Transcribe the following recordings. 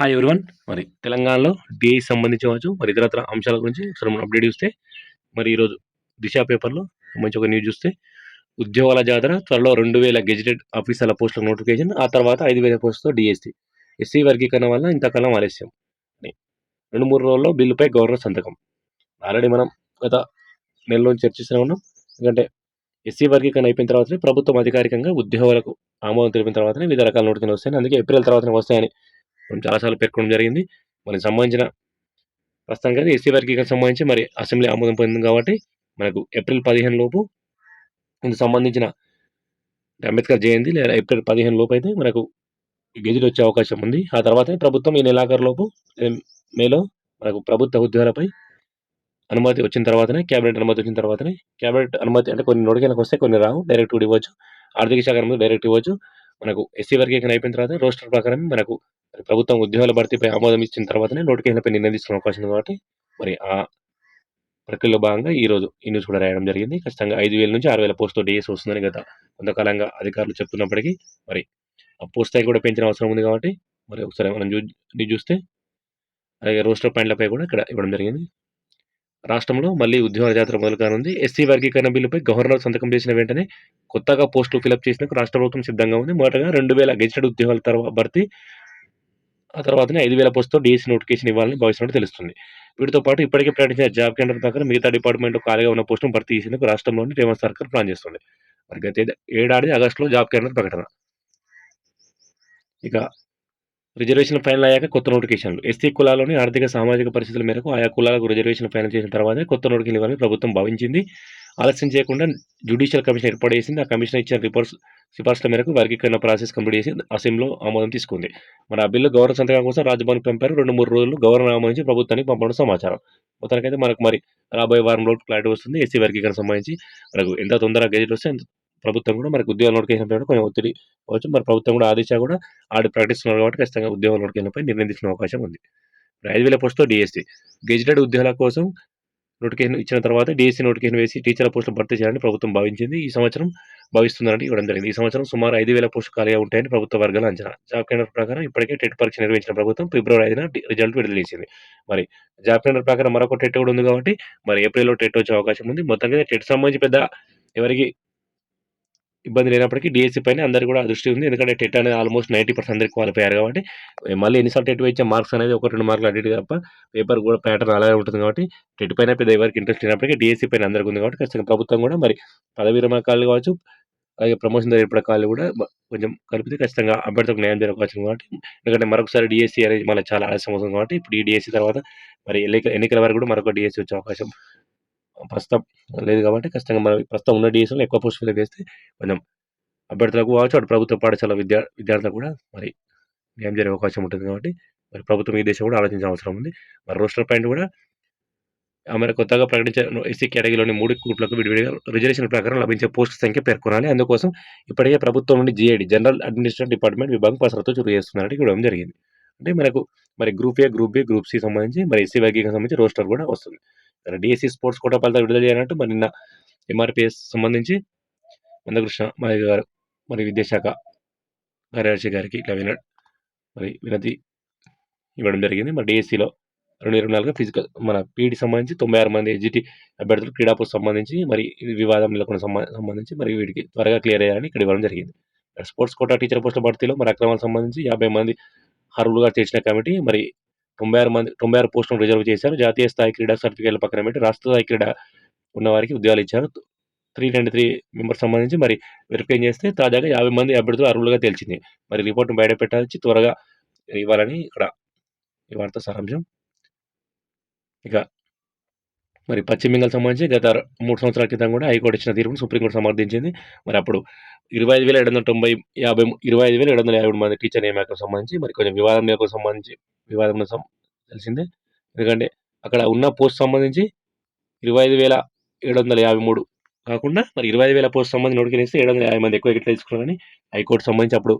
Hi everyone మరి తెలంగాణలో DI సంబంధించిన వచ్చు మరి ఇతరత్ర అంశాల గురించి ఒకసారి మనం అప్డేట్ చూస్తే మరి ఈరోజు దిశ పేపర్లో మంచి ఒక న్యూస్ చూస్తే ఉద్యోగాల జాతర త్వరలో రెండు వేల గెజిటెడ్ ఆఫీసర్ల పోస్టుల నోటిఫికేషన్ ఆ తర్వాత ఐదు వేల పోస్టుతో డిఎస్సి ఎస్సీ వర్గీకరణ వల్ల ఇంతకాలం ఆలస్యం రెండు మూడు రోజుల్లో బిల్లుపై గవర్నర్ సంతకం. ఆల్రెడీ మనం గత నెలలో చర్చిస్తూనే ఉన్నాం. ఎందుకంటే ఎస్సీ వర్గీకరణ అయిపోయిన తర్వాతనే ప్రభుత్వం అధికారికంగా ఉద్యోగాలకు ఆమోదం తెలిపిన తర్వాతనే వివిధ రకాల నోటికలు వస్తాయని అందుకే ఏప్రిల్ తర్వాతనే వస్తాయని మనం చాలాసార్లు పేర్కొనడం జరిగింది. మనకి సంబంధించిన ప్రస్తుతానికి అయితే ఎస్సీ వర్గీకరణ సంబంధించి మరి అసెంబ్లీ ఆమోదం పొందింది కాబట్టి మనకు ఏప్రిల్ పదిహేను లోపు ఇందుకు సంబంధించిన అంబేద్కర్ జయంతి లేదా ఏప్రిల్ పదిహేను లోపు అయితే మనకు గెజిట్ వచ్చే అవకాశం ఉంది. ఆ తర్వాత ప్రభుత్వం ఈ నెలాఖరు లోపు మేలో మనకు ప్రభుత్వ ఉద్యోగాలపై అనుమతి వచ్చిన తర్వాతనే క్యాబినెట్ అనుమతి వచ్చిన తర్వాతనే క్యాబినెట్ అనుమతి అంటే కొన్ని నోటికైనా వస్తే కొన్ని రావు డైరెక్ట్ కూడా ఇవ్వచ్చు ఆర్థిక శాఖ అనుమతి డైరెక్ట్ ఇవ్వచ్చు మనకు ఎస్సీ వర్గీకరణ అయిపోయిన తర్వాత రోస్టర్ ప్రకారం మనకు ప్రభుత్వం ఉద్యోగాల భర్తీపై ఆమోదం ఇచ్చిన తర్వాతనే నోటిఫికేషన్పై నిర్ణయం తీసుకునే అవకాశం ఉంది కాబట్టి మరి ఆ ప్రక్రియలో భాగంగా ఈ రోజు ఈ న్యూస్ కూడా రాయడం జరిగింది. ఖచ్చితంగా ఐదు వేల నుంచి ఆరు వేల పోస్టుతో డిఎస్ వస్తుందని గత కొంతకాలంగా అధికారులు చెప్తున్నప్పటికీ మరి ఆ పోస్ట్ స్థాయి కూడా పెంచిన అవసరం ఉంది కాబట్టి మరి ఒకసారి మనం చూ చూస్తే అలాగే రోస్టర్ పాయింట్లపై కూడా ఇక్కడ ఇవ్వడం జరిగింది. రాష్ట్రంలో మళ్ళీ ఉద్యోగాల జాతర మొదలు కానుంది ఎస్సీ వర్గీకరణ బిల్లుపై గవర్నర్ సంతకం చేసిన వెంటనే కొత్తగా పోస్టులు ఫిలప్ చేసినందుకు రాష్ట్ర ప్రభుత్వం సిద్ధంగా ఉంది. మొదటగా రెండు వేల గెజిటెడ్ ఉద్యోగాల తర్వాత భర్తీ ఆ తర్వాతనే ఐదు వేల పోస్టుతో డిఎస్సీ నోటిఫికేషన్ ఇవ్వాలని భావిస్తున్నట్టు తెలుస్తుంది. వీటితో పాటు ఇప్పటికే ప్రకటించిన జాబ్ కేంద్రం ప్రకారం మిగతా డిపార్ట్మెంట్లో ఖాళీగా ఉన్న పోస్టును భర్తీ చేసేందుకు రాష్ట్రంలోని రేవంత్ సర్కార్ ప్లాన్ చేస్తుంది. మరి గత ఏడాది ఆగస్టులో జాబ్ కేంద్రం ప్రకటన. ఇక రిజర్వేషన్ ఫైనల్ అయ్యాక కొత్త నోటిఫికేషన్లు. ఎస్సీ కులాల్లోని ఆర్థిక సామాజిక పరిస్థితుల మేరకు ఆయా కులాలకు రిజర్వేషన్ ఫైనల్ చేసిన తర్వాతే కొత్త నోటిఫికేషన్ ఇవ్వాలని ప్రభుత్వం భావించింది. ఆలస్యం చేయకుండా జ్యుడిషియల్ కమిషన్ ఏర్పాటు చేసింది. ఆ కమిషన్ ఇచ్చిన రిపోర్ట్స్ సిఫార్సుల మేరకు వర్గీకరణ ప్రాసెస్ కంప్లీట్ చేసి అసెంబ్లీలో ఆమోదం తీసుకుంది. మరి ఆ బిల్లు గవర్నర్ సంతకం కోసం రాజ్భవన్ పంపారు. రెండు మూడు రోజులు గవర్నర్ ఆమోదించి ప్రభుత్వానికి పంపడం సమాచారం. మొత్తానికైతే మనకు మరి రాబోయే వారం రోజులు క్లారిటీ వస్తుంది. ఎస్సీ వర్గీకరణ సంబంధించి మనకు ఎంత తొందరగా గెజిట్ వస్తే ప్రభుత్వం కూడా మనకు ఉద్యోగ నోటికేషన్ కూడా కొంచెం ఒత్తిడి కావచ్చు మరి ప్రభుత్వం కూడా ఆదేశా కూడా ఆడి ప్రకటిస్తున్నారు కాబట్టి ఖచ్చితంగా ఉద్యోగ నోటికేషన్పై నిర్ణయం తీసుకునే అవకాశం ఉంది. ఐదు వేల పోస్టుతో డిఎస్సీ గెజిటెడ్ ఉద్యోగాల కోసం నోటిఫికేషన్ ఇచ్చిన తర్వాత డిఎస్సీ నోటిఫికేషన్ వేసి టీచర్ల పోస్టులు భర్తీ చేయాలని ప్రభుత్వం భావించింది. ఈ సంవత్సరం భావిస్తుందని ఇవ్వడం జరిగింది. ఈ సంవత్సరం సుమారు ఐదు వేల పోస్టులు ఖాళీగా ఉంటాయని ప్రభుత్వ వర్గాల అంచనా. జాబ్ కేంద్ర ప్రకారం ఇప్పటికే టెట్ పరీక్ష నిర్వహించిన ప్రభుత్వం ఫిబ్రవరి ఐదున రిజల్ట్ విడుదల చేసింది. మరి జాబ్ కేంద్ర ప్రకారం మరొక టెట్ కూడా ఉంది కాబట్టి మరి ఏప్రిల్లో టెట్ వచ్చే అవకాశం ఉంది. మొత్తంగా టెట్ సంబంధించి పెద్ద ఎవరికి ఇబ్బంది లేనప్పటికీ డిఎస్సీ పైన అందరికీ కూడా దృష్టి ఉంది. ఎందుకంటే టెట్ అనేది ఆల్మోస్ట్ నైంటీ పర్సెంట్ అందరికి క్వాలిఫై అయ్యారు కాబట్టి మళ్ళీ ఎన్నిసార్లు టెట్ వచ్చే మార్క్స్ అనేది ఒక రెండు మార్కులు అడిగి తప్ప పేపర్ కూడా ప్యాటర్న్ అలాగే ఉంటుంది కాబట్టి టెట్ పైన పెద్ద ఎవరికి ఇంట్రెస్ట్ లేనప్పటికీ డిఎస్సీ పైన అందరికీ ఉంది కాబట్టి ఖచ్చితంగా ప్రభుత్వం కూడా మరి పదవి విరమణ కాళ్ళు కావచ్చు అలాగే ప్రమోషన్ జరిగిన కాళ్ళు కూడా కొంచెం కలిపితే ఖచ్చితంగా అభ్యర్థులకు న్యాయం జరిగే కాబట్టి ఎందుకంటే మరొకసారి డిఎస్సీ అనేది మళ్ళీ చాలా ఆలస్యం అవుతుంది కాబట్టి ఇప్పుడు ఈ డిఎస్సీ తర్వాత మరి ఎన్నిక ఎన్నికల వరకు కూడా మరొక డిఎస్సీ వచ్చే అవకాశం ప్రస్తుతం లేదు కాబట్టి ఖచ్చితంగా మరి ప్రస్తుతం ఉన్న డిఎస్సీలో ఎక్కువ పోస్ట్ వేస్తే చేస్తే కొంచెం అభ్యర్థులకు కావచ్చు అటు ప్రభుత్వ పాఠశాల విద్యా విద్యార్థులకు కూడా మరి న్యాయం జరిగే అవకాశం ఉంటుంది కాబట్టి మరి ప్రభుత్వం ఈ దేశం కూడా ఆలోచించిన అవసరం ఉంది. మరి రోస్టర్ పాయింట్ కూడా ఆమె కొత్తగా ప్రకటించిన ఎస్సీ కేటగిరీలోని మూడు కోట్లకు విడివిడిగా రిజర్వేషన్ ప్రకారం లభించే పోస్ట్ సంఖ్య పేర్కొనాలి. అందుకోసం ఇప్పటికే ప్రభుత్వం నుండి జీఐడి జనరల్ అడ్మినిస్ట్రేటివ్ డిపార్ట్మెంట్ విభాగం పసరతో చురు చేస్తున్నారని ఇవ్వడం జరిగింది. అంటే మనకు మరి group A group B group C సంబంధించి మరి ఎస్సీ వర్గీకి సంబంధించి రోస్టర్ కూడా వస్తుంది. డిఎస్సి స్పోర్ట్స్ కోటా ఫలితాలు విడుదల చేయాలంటూ మరి నిన్న ఎంఆర్పిఎస్ సంబంధించి మందకృష్ణ మరి గారు మరి విద్యాశాఖ కార్యదర్శి గారికి ఇట్లా విన మరి వినతి ఇవ్వడం జరిగింది. మరి డిఎస్సిలో రెండు ఇరవై నాలుగు ఫిజికల్ మన పీఈడి సంబంధించి తొంభై ఆరు మంది ఎజిటి అభ్యర్థులు క్రీడాకు సంబంధించి మరి ఇది వివాదం నెలకొన్న సంబంధించి మరి వీటికి త్వరగా క్లియర్ అయ్యాలని ఇక్కడ ఇవ్వడం జరిగింది. స్పోర్ట్స్ కోటా టీచర్ పోస్టుల భర్తీలో మరి అక్రమాలకు సంబంధించి యాభై మంది అర్హులుగా చేసిన కమిటీ మరి తొంభై ఆరు మంది తొంభై ఆరు పోస్టులను రిజర్వ్ చేశారు. జాతీయ స్థాయి క్రీడా సర్టిఫికేట్ల పక్కన పెట్టి రాష్ట్ర స్థాయి క్రీడా ఉన్న వారికి ఉద్యోగాలు ఇచ్చారు. త్రీ నైంటీ త్రీ మెంబర్స్ సంబంధించి మరి వెరిఫై చేస్తే తాజాగా యాభై మంది అభ్యర్థులు అర్హులుగా తెలిసింది మరి రిపోర్ట్ను బయట పెట్టాల్సి త్వరగా ఇవ్వాలని ఇక్కడ ఈ వార్త సారాంశం. ఇక మరి పశ్చిమ బెంగాల్ సంబంధించి గత మూడు సంవత్సరాల క్రితం కూడా హైకోర్టు ఇచ్చిన తీర్పును సుప్రీంకోర్టు సమర్థించింది. మరి అప్పుడు ఇరవై ఐదు వేల ఏడు వందల తొంభై యాభై ఇరవై ఐదు వేల ఏడు వందల యాభై మూడు మంది టీచర్ నియామకం సంబంధించి మరి కొంచెం వివాదం నియామకం సంబంధించి వివాదం తెలిసిందే? ఎందుకంటే అక్కడ ఉన్న పోస్ట్ సంబంధించి ఇరవై ఐదు వేల ఏడు వందల యాభై మూడు కాకుండా మరి ఇరవై ఐదు వేల పోస్ట్ సంబంధించి నోటికి ఏడు వందల యాభై మంది ఎక్కువ ఎట్లా తీసుకున్నారని హైకోర్టు సంబంధించి అప్పుడు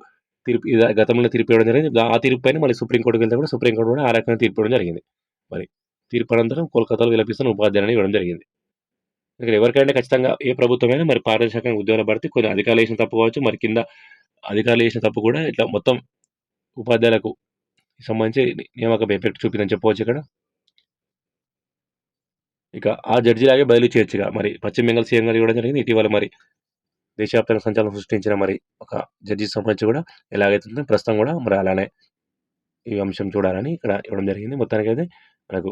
తీర్పు గతంలో తీర్పు ఇవ్వడం జరిగింది. ఆ తీర్పు పైన మళ్ళీ సుప్రీంకోర్టుకి వెళ్తే కూడా సుప్రీంకోర్టు కూడా ఆ రకంగా తీర్పు ఇవ్వడం జరిగింది. మరి తీర్పు అనంతరం కోల్కతాలో విలపిస్తున్న ఉపాధ్యాయులని ఇవ్వడం జరిగింది. ఇక్కడ ఎవరికైనా ఖచ్చితంగా ఏ ప్రభుత్వమైనా మరి పారదర్శకంగా ఉద్యోగాలు పడితే కొన్ని అధికారులు చేసిన తప్పు కావచ్చు మరి కింద అధికారులు చేసిన తప్పు కూడా ఇట్లా మొత్తం ఉపాధ్యాయులకు సంబంధించి నియామకం ఎఫెక్ట్ చూపిందని చెప్పవచ్చు ఇక్కడ. ఇక ఆ జడ్జిలాగే బదిలీ చేయొచ్చుగా. మరి పశ్చిమ బెంగాల్ సీఎం గారు ఇవ్వడం జరిగింది. ఇటీవల మరి దేశవ్యాప్తంగా సంచలనం సృష్టించిన మరి ఒక జడ్జి సంబంధించి కూడా ఎలాగైతుందో ప్రస్తుతం కూడా మరి అలానే ఈ అంశం చూడాలని ఇక్కడ ఇవ్వడం జరిగింది. మొత్తానికైతే మనకు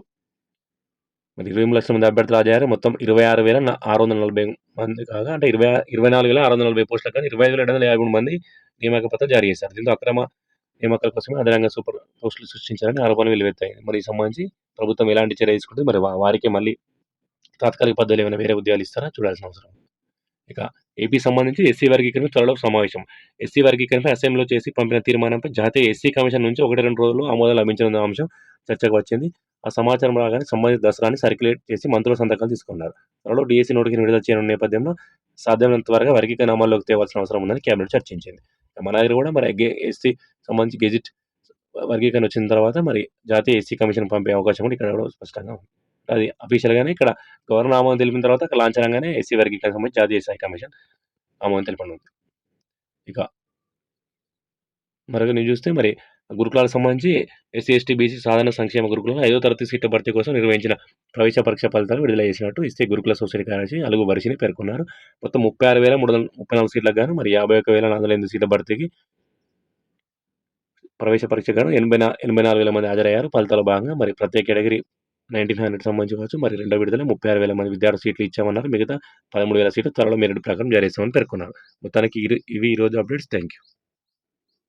మరి 23,00,000 మంది అభ్యర్థులు హాజరయ్యారు. మొత్తం 26,640 మంది కాగా అంటే ఇరవై 24,640 పోస్టులకు గాను 25,753 మంది నియామక పత్రం జారీ చేశారు. దీంతో అక్రమ నియామకాల కోసమే అదనంగా సూపర్ పోస్టులు సృష్టించారని ఆరోపణలు వెలువెత్తాయి మరి ఈ సంబంధించి ప్రభుత్వం ఎలాంటి చర్య తీసుకుంటుంది? మరి వారికి మళ్ళీ తాత్కాలిక పద్ధతులు ఏమైనా వేరే ఉద్యోగాలు ఇస్తారా? చూడాల్సిన అవసరం ఇక ఏపీ సంబంధించి ఎస్సీ వర్గీకరణ త్వరలో సమావేశం. ఎస్సీ వర్గీకరణపై అసెంబ్లీలో చేసి పంపిన తీర్మానంపై జాతీయ ఎస్సీ కమిషన్ నుంచి 1, 2 రోజుల్లో ఆమోదం లభించనున్న అంశం చర్చకు వచ్చింది. ఆ సమాచారం రాగానే సంబంధిత దసరాని సర్క్యులేట్ చేసి మంత్రుల సంతకాలు తీసుకున్నారు. త్వరలో డీఎస్సీ నోటిఫికేషన్ విడుదల చేయనున్న నేపథ్యంలో సాధ్యమైనంత త్వరగా వర్గీకరణ అమల్లోకి తేవాల్సిన అవసరం ఉందని కేబినెట్ చర్చించింది. మన దగ్గర కూడా మరి ఎస్సీ సంబంధించి గెజిట్ వర్గీకరణ వచ్చిన తర్వాత మరి జాతీయ ఎస్సీ కమిషన్ పంపే అవకాశం కూడా ఇక్కడ కూడా స్పష్టంగా ఉంది. అది అఫీషియల్‌గానే ఇక్కడ గవర్నర్ ఆమోదం తెలిపిన తర్వాత లాంఛనంగానే ఎస్సీ వర్గీకరణ సంబంధించి జాతీయ స్థాయి కమిషన్ ఆమోదం తెలిపనుంది ఇక మరొక నేను చూస్తే మరి గురుకులాలకు సంబంధించి ఎస్సీ, ఎస్టీ, బీసీ సాధారణ సంక్షేమ గురుకులంలో ఐదో తరగతి సీట్ల భర్తీ కోసం నిర్వహించిన ప్రవేశ పరీక్ష ఫలితాలు విడుదల చేసినట్టు ఇస్తే గురుకుల సొసైటీ కార్యదర్శి అలుగు వరిసిని పేర్కొన్నారు. మొత్తం 36,334 సీట్లకు గాను మరి 51,408 సీట్ల భర్తీకి ప్రవేశ పరీక్ష గాను ఎనభై నా 84,000 మంది హాజరయ్యారు. ఫలితాల భాగంగా మరి ప్రత్యేక కేటగిరీ 1900 సంబంధించి కావచ్చు మరి రెండో విడతలో 36,000 మంది విద్యార్థి సీట్లు ఇచ్చామన్నారు. మిగతా పదమూడు వేల సీట్లు త్వరలో మెరిట్ ప్రకారం జారీ చేస్తామని పేర్కొన్నారు. మొత్తానికి ఇరు ఇవి ఈరోజు అప్డేట్స్. Thank you.